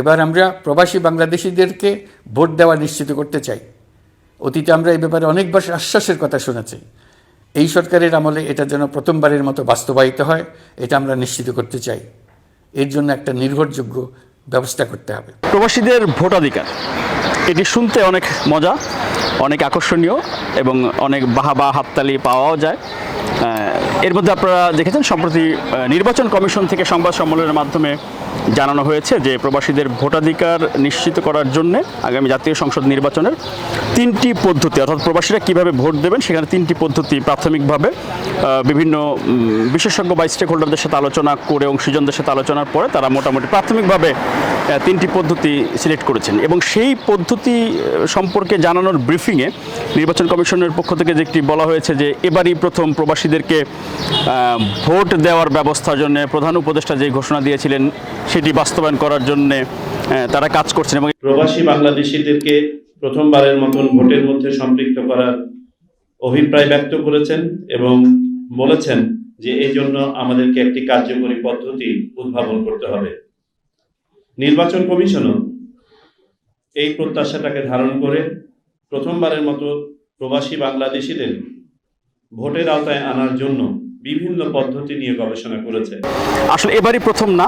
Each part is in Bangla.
এবার আমরা প্রবাসী বাংলাদেশিদেরকে ভোট দেওয়া নিশ্চিত করতে চাই। অতীতে আমরা এই ব্যাপারে অনেকবার আশ্বাসের কথা শুনেছি। এই সরকারের আমলে এটা যেন প্রথমবারের মতো বাস্তবায়িত হয়, এটা আমরা নিশ্চিত করতে চাই। এর জন্য একটা নির্ভরযোগ্য ব্যবস্থা করতে হবে। প্রবাসীদের ভোটাধিকার, এটি শুনতে অনেক মজা, অনেক আকর্ষণীয় এবং অনেক বাহাবা হাততালি পাওয়াও যায়। এর মধ্যে আপনারা দেখেছেন, সম্প্রতি নির্বাচন কমিশন থেকে সংবাদ সম্মেলনের মাধ্যমে জানানো হয়েছে যে প্রবাসীদের ভোটাধিকার নিশ্চিত করার জন্য আগামী জাতীয় সংসদ নির্বাচনের তিনটি পদ্ধতি, অর্থাৎ প্রবাসীরা কীভাবে ভোট দেবেন সেখানে তিনটি পদ্ধতি প্রাথমিকভাবে বিভিন্ন বিশেষজ্ঞ বা স্টেক হোল্ডারদের সাথে আলোচনা করে অংশীজনদের সাথে আলোচনার পরে তারা মোটামুটি প্রাথমিকভাবে তিনটি পদ্ধতি সিলেক্ট করেছেন। এবং সেই পদ্ধতি সম্পর্কে জানানোর ব্রিফিংয়ে নির্বাচন কমিশনের পক্ষ থেকে যে একটি বলা হয়েছে যে এবারই প্রথম প্রবাসীদেরকে ভোট দেওয়ার ব্যবস্থার জন্য প্রধান উপদেষ্টা যে ঘোষণা দিয়েছিলেন সেটি বাস্তবায়ন করার জন্য তারা কাজ করছেন এবং প্রবাসী বাংলাদেশিদেরকে প্রথমবারের মতন ভোটের মধ্যে সম্পৃক্ত করার অভিপ্রায় ব্যক্ত করেছেন এবং বলেছেন যে এই জন্য আমাদেরকে একটি কার্যকরী পদ্ধতি উদ্ভাবন করতে হবে। নির্বাচন কমিশনও এই প্রত্যাশাটাকে ধারণ করে প্রথমবারের মতো প্রবাসী বাংলাদেশিদের ভোটের আওতায় আনার জন্য বিভিন্ন পদ্ধতি নিয়ে গবেষণা করেছে। আসলে এবারই প্রথম না,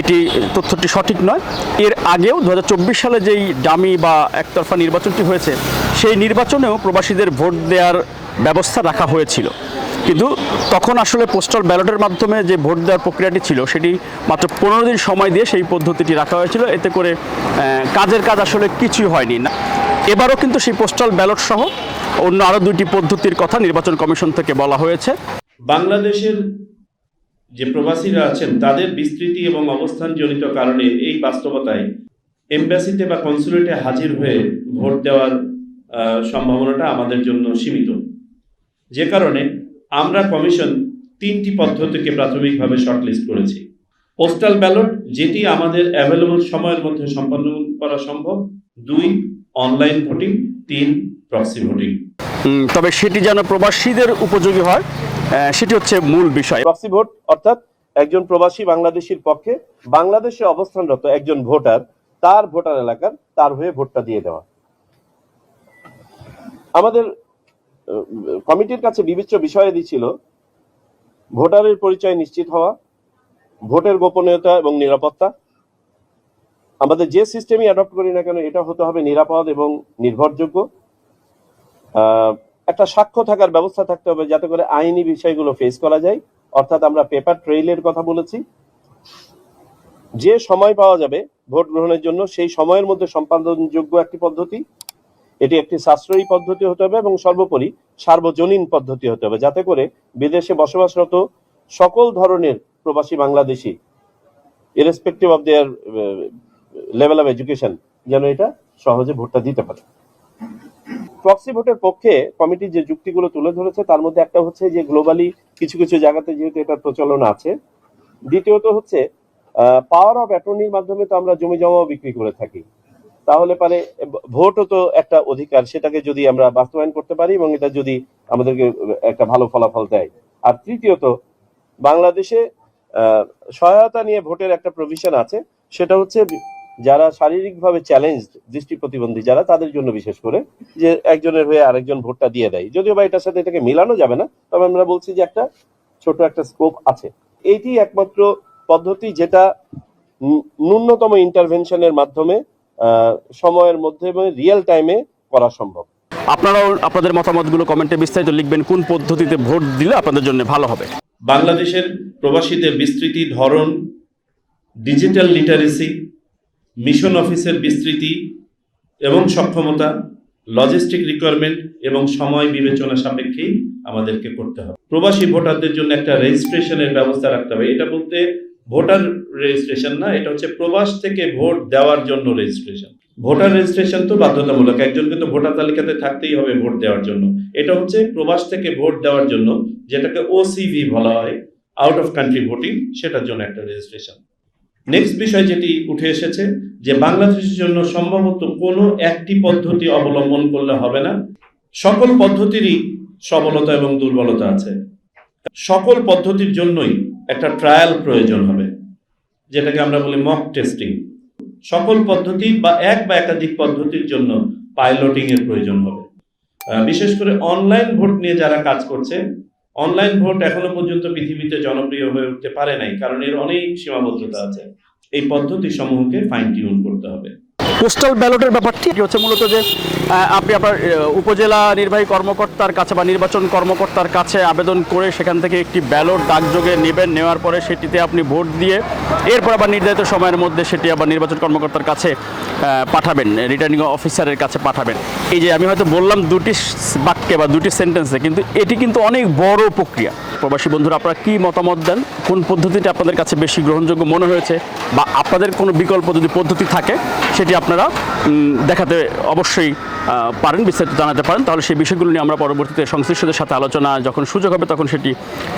এটি তথ্যটি সঠিক নয়। এর আগেও দু হাজার চব্বিশ সালে যেই ডামি বা একতরফা নির্বাচনটি হয়েছে, সেই নির্বাচনেও প্রবাসীদের ভোট দেওয়ার ব্যবস্থা রাখা হয়েছিল। কিন্তু তখন আসলে পোস্টাল ব্যালটের মাধ্যমে যে ভোট দেওয়ার প্রক্রিয়াটি ছিল, সেটি মাত্র পনেরো দিন সময় দিয়ে সেই পদ্ধতিটি রাখা হয়েছিল। এতে করে কাজের কাজ আসলে কিছুই হয়নি। না, এবারও কিন্তু সেই পোস্টাল ব্যালট সহ অন্য আরও দুইটি পদ্ধতির কথা নির্বাচন কমিশন থেকে বলা হয়েছে। বাংলাদেশের যে প্রবাসীরা আছেন, তাদের বিস্তৃতি এবং অবস্থানজনিত কারণে এই বাস্তবতায় এমবাসিতে বা কনসুলেটে হাজির হয়ে ভোট দেওয়ার সম্ভাবনাটা আমাদের জন্য সীমিত। যে কারণে আমরা কমিশন তিনটি পদ্ধতিকে প্রাথমিকভাবে শর্টলিস্ট করেছি। পোস্টাল ব্যালট, যেটি আমাদের অ্যাভেলেবল সময়ের মধ্যে সম্পন্ন করা সম্ভব। দুই, অনলাইন ভোটিং। তিন প্রক্সি ভোটিং। তবে সেটি যেন প্রবাসীদের উপযোগী হয় সেটি হচ্ছে মূল বিষয়। প্রক্সি ভোট, অর্থাৎ একজন প্রবাসী বাংলাদেশীর পক্ষে বাংলাদেশে অবস্থানরত একজন ভোটার, তার ভোটার এলাকার, তার হয়ে ভোটটা দিয়ে দেওয়া। আমাদের কমিটির কাছে বিবেচ্য বিষয়াদি ছিল ভোটারের পরিচয় নিশ্চিত হওয়া, ভোটের গোপনীয়তা এবং নিরাপত্তা। আমাদের যে সিস্টেমই অ্যাডপ্ট করি না কেন, এটা হতে হবে নিরাপদ এবং নির্ভরযোগ্য। একটা সাক্ষ্য থাকার ব্যবস্থা থাকতে হবে যাতে করে আইনি বিষয়গুলো ফেস করা যায়। অর্থাৎ আমরা পেপার ট্রেইলের কথা বলেছি। যে সময় পাওয়া যাবে ভোট গ্রহণের জন্য, সেই সময়ের মধ্যে সম্পাদনযোগ্য একটি পদ্ধতি। এটি একটি সাশ্রয়ী পদ্ধতি হতে হবে এবং সর্বোপরি সার্বজনীন পদ্ধতি হতে হবে, যাতে করে বিদেশে বসবাসরত সকল ধরনের প্রবাসী Bangladeshi irrespective of their level of education যেন এটা সহজে ভোটটা দিতে পারে। প্রক্সি ভোটের পক্ষে কমিটি যে যুক্তিগুলো তুলে ধরেছে, তার মধ্যে একটা হচ্ছে যে গ্লোবালি কিছু কিছু জায়গাতে যেহেতু এটার প্রচলন আছে। দ্বিতীয়ত হচ্ছে পাওয়ার অফ অ্যাটর্নির মাধ্যমে তো আমরা জমি জমাও বিক্রি করে থাকি। তাহলে পারে, ভোটও তো একটা অধিকার, সেটাকে যদি আমরা বাস্তবায়ন করতে পারি এবং এটা যদি আমাদেরকে একটা ভালো ফলাফল দেয়। আর তৃতীয়ত, বাংলাদেশে সহায়তা নিয়ে ভোটের একটা প্রভিশন আছে, সেটা হচ্ছে যারা শারীরিকভাবে চ্যালেঞ্জ দৃষ্টি প্রতিবন্ধী যারা তাদের জন্য বিশেষ করে যে একজনের হয়ে আরেকজন ভোটটা দিয়ে দেয়। যদিও বা এটার সাথে এটাকে মেলানো যাবে না তবে আমরা বলছি যে একটা ছোট একটা স্কোপ আছে। এইটি একমাত্র পদ্ধতি যেটা ন্যূনতম ইন্টারভেনশনের মাধ্যমে সময়ের মধ্যে এবং রিয়েল টাইমে করা সম্ভব। আপনারাও আপনাদের মতামতগুলো কমেন্টে বিস্তারিত লিখবেন কোন পদ্ধতিতে ভোট দিলে আপনাদের জন্য ভালো হবে? বাংলাদেশের প্রবাসীদের বিস্তৃতি ধরন ডিজিটাল লিটারেসি মিশন অফিসের বিস্তৃতি এবং সক্ষমতা লজিস্টিক রিকোয়ারমেন্ট এবং সময় বিবেচনা সাপেক্ষেই আমাদেরকে করতে হবে। প্রবাসী ভোটারদের জন্য একটা রেজিস্ট্রেশনের ব্যবস্থা রাখতে হবে। এটা বলতে ভোটার রেজিস্ট্রেশন না, এটা হচ্ছে প্রবাস থেকে ভোট দেওয়ার জন্য রেজিস্ট্রেশন। ভোটার রেজিস্ট্রেশন তো বাধ্যতামূলক একজনকে তো ভোটার তালিকাতে থাকতেই হবে ভোট দেওয়ার জন্য। এটা হচ্ছে প্রবাস থেকে ভোট দেওয়ার জন্য, যেটাকে ওসিভি বলা হয় আউট অফ কান্ট্রি ভোটিং সেটার জন্য একটা রেজিস্ট্রেশন। নেক্সট বিষয় যেটি উঠে এসেছে, যে বাংলাদেশের জন্য সম্ভবত কোনো একটি পদ্ধতি অবলম্বন করলে হবে না। সকল পদ্ধতিরই সবলতা এবং দুর্বলতা আছে। সকল পদ্ধতির জন্যই একটা ট্রায়াল প্রয়োজন হবে, যেটাকে আমরা বলি মক টেস্টিং সকল পদ্ধতি বা এক বা একাধিক পদ্ধতির জন্য পাইলটিং এর প্রয়োজন হবে। বিশেষ করে অনলাইন ভোট নিয়ে যারা কাজ করছে অনলাইন ভোট এখনও পর্যন্ত পৃথিবীতে জনপ্রিয় হয়ে উঠতে পারে নাই, কারণ এর অনেক সীমাবদ্ধতা আছে। এই পদ্ধতি সমূহকে ফাইন টিউন করতে হবে। পোস্টাল ব্যালটের ব্যাপারটি? হচ্ছে মূলত যে আপনি আপনার উপজেলা নির্বাহী কর্মকর্তার কাছে বা নির্বাচন কর্মকর্তার কাছে আবেদন করে সেখান থেকে একটি ব্যালট ডাকযোগে নেবেন, নেওয়ার পরে সেটিতে আপনি ভোট দিয়ে এরপর আবার নির্ধারিত সময়ের মধ্যে সেটি আবার নির্বাচন কর্মকর্তার কাছে পাঠাবেন রিটার্নিং অফিসারের কাছে পাঠাবেন। এই যে আমি হয়তো বললাম দুটি বাক্যে বা দুটি সেন্টেন্সে কিন্তু এটি কিন্তু অনেক বড় প্রক্রিয়া। প্রবাসী বন্ধুরা, আপনারা কী মতামত দেন? কোন পদ্ধতিটি আপনাদের কাছে বেশি গ্রহণযোগ্য মনে হয়েছে? বা আপনাদের কোনো বিকল্প যদি পদ্ধতি থাকে, সেটি আপনারা দেখাতে অবশ্যই পারেন, বিস্তারিত জানাতে পারেন। তাহলে সেই বিষয়গুলো নিয়ে আমরা পরবর্তীতে সংশ্লিষ্টদের সাথে আলোচনা, যখন সুযোগ হবে, তখন সেটি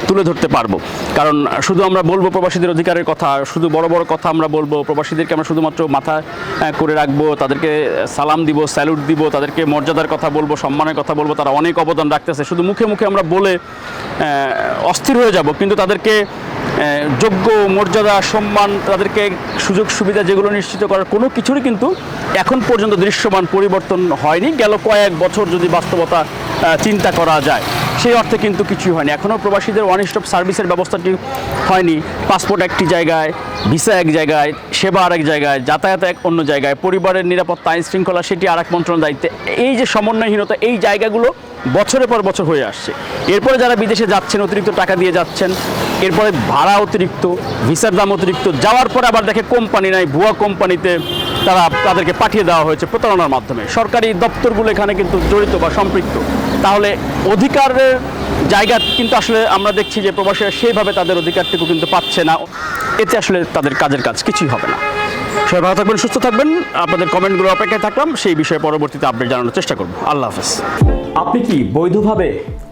তুলে ধরতে পারব। কারণ শুধু আমরা বলব প্রবাসীদের অধিকারের কথা, শুধু বড় বড় কথা আমরা বলব, প্রবাসীদেরকে আমরা শুধুমাত্র মাথা করে রাখব, তাদেরকে সালাম দিব, স্যালুট দিব, তাদেরকে মর্যাদার কথা বলব, সম্মানের কথা বলব, তারা অনেক অবদান রাখতেছে। শুধু মুখে মুখে আমরা বলে অস্থির হয়ে যাব, কিন্তু তাদেরকে যোগ্য মর্যাদা, সম্মান, তাদেরকে সুযোগ, সুবিধা যেগুলো নিশ্চিত করার কোনো কিছুরই কিন্তু এখন পর্যন্ত দৃশ্যমান পরিবর্তন হয়নি। গেল কয়েক বছর যদি বাস্তবতা চিন্তা করা যায়। সেই অর্থে কিন্তু কিছুই হয়নি। এখনও প্রবাসীদের ওয়ান স্টপ সার্ভিসের ব্যবস্থাটি হয়নি। পাসপোর্ট একটি জায়গায় ভিসা এক জায়গায়, সেবা আরেক জায়গায়, যাতায়াত এক অন্য জায়গায়, পরিবারের নিরাপত্তা, আইন শৃঙ্খলা সেটি আর এক মন্ত্রণালয়ের দায়িত্বে। এই যে সমন্বয়হীনতা, এই জায়গাগুলো বছরের পর বছর হয়ে আসছে। এরপরে যারা বিদেশে যাচ্ছেন, অতিরিক্ত টাকা দিয়ে যাচ্ছেন, এরপরে ভাড়া অতিরিক্ত ভিসার দাম অতিরিক্ত, যাওয়ার পরে আবার দেখে কোম্পানি নাই, ভুয়া কোম্পানিতে তারা তাদেরকে পাঠিয়ে দেওয়া হয়েছে প্রতারণার মাধ্যমে। সরকারি দপ্তরগুলো এখানে কিন্তু জড়িত বা সম্পৃক্ত। তাহলে অধিকারের জায়গা কিন্তু আসলে আমরা দেখছি যে প্রবাসীরা সেইভাবে তাদের অধিকারটুকু কিন্তু পাচ্ছে না। এতে আসলে তাদের কাজের কাজ কিছুই হবে না। সবাই ভালো থাকবেন, সুস্থ থাকবেন। আপনাদের কমেন্টগুলো অপেক্ষায় থাকলাম। সেই বিষয়ে পরবর্তীতে আপডেট জানানোর চেষ্টা করব। আল্লাহ হাফেজ। আপনি কি বৈধভাবে